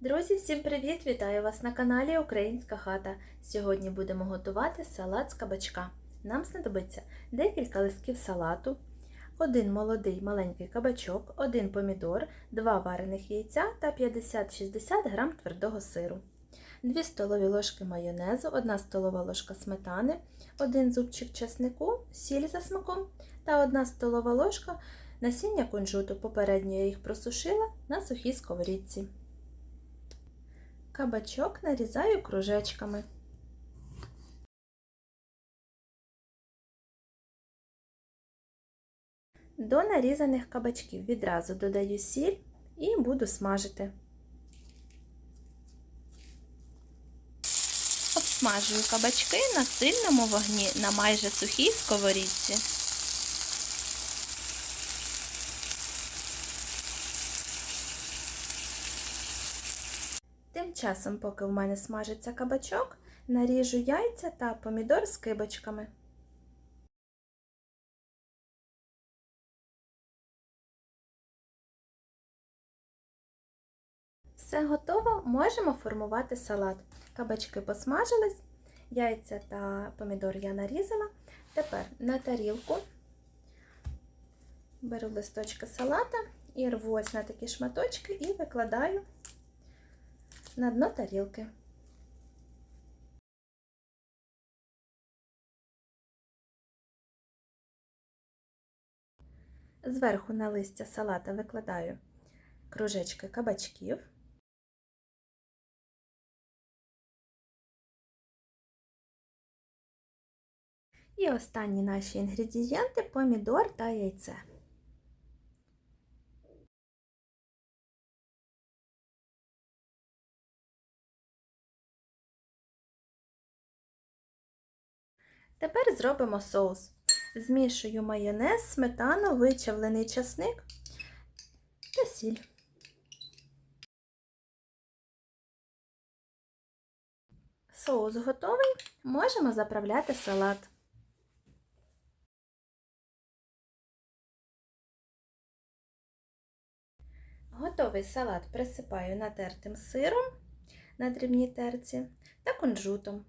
Друзі, всім привіт! Вітаю вас на каналі Українська хата. Сьогодні будемо готувати салат з кабачка. Нам знадобиться декілька листків салату, один молодий маленький кабачок, один помідор, два варених яйця та 50-60 г твердого сиру, 2 столові ложки майонезу, 1 столова ложка сметани, 1 зубчик чеснику, сіль за смаком та 1 столова ложка насіння кунжуту. Попередньо я їх просушила на сухій сковорідці. Кабачок нарізаю кружечками. До нарізаних кабачків відразу додаю сіль і буду смажити. Обсмажую кабачки на сильному вогні на майже сухій сковорідці. Тим часом, поки в мене смажиться кабачок, наріжу яйця та помідор з кибочками. Все готово, можемо формувати салат. Кабачки посмажились, яйця та помідор я нарізала. Тепер на тарілку беру листочки салата і рву ось на такі шматочки і викладаю на дно тарілки. Зверху на листя салата викладаю кружечки кабачків. І останні наші інгредієнти помідор та яйце. Тепер зробимо соус. Змішую майонез, сметану, вичавлений часник та сіль. Соус готовий, можемо заправляти салат. Готовий салат присипаю натертим сиром на дрібній терці та кунжутом.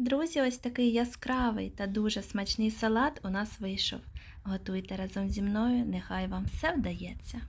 Друзі, ось такий яскравий та дуже смачний салат у нас вийшов. Готуйте разом зі мною, нехай вам все вдається.